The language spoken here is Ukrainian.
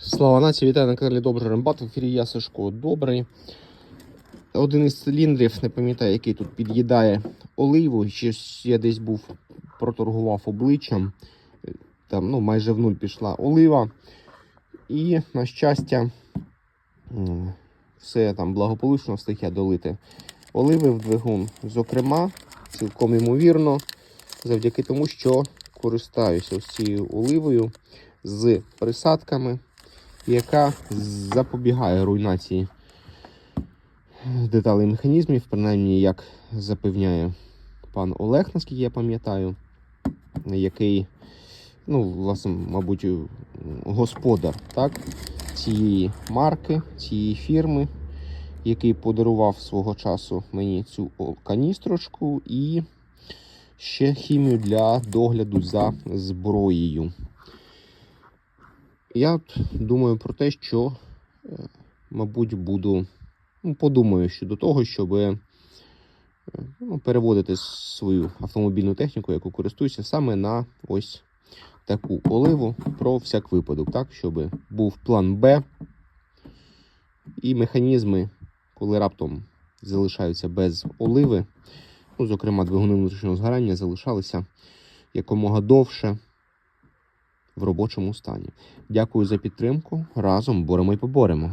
Слава нації, вітаю на каналі Добрий Рембат. В ефірі я Сашко Добрий. Один із циліндрів, не пам'ятаю, який тут під'їдає оливу. Щось я десь був, проторгував обличчям. Там ну, майже в нуль пішла олива. І, на щастя, все там благополучно встиг я долити оливи в двигун. Зокрема, цілком ймовірно, завдяки тому, що користаюся цією оливою з присадками яка запобігає руйнації деталей механізмів, принаймні, як запевняє пан Олег, наскільки я пам'ятаю, який, ну, власне, мабуть, господар так, цієї марки, цієї фірми, який подарував свого часу мені цю каністрочку і ще хімію для догляду за зброєю. Я думаю про те, що, е, мабуть, буду ну, подумаю щодо того, щоб е, ну, переводити свою автомобільну техніку, яку користуюся, саме на ось таку оливу про всяк випадок, так, щоб був план Б і механізми, коли раптом залишаються без оливи, ну, зокрема, двигуни внутрішнього згорання залишалися якомога довше в робочому стані. Дякую за підтримку. Разом боремо і поборемо.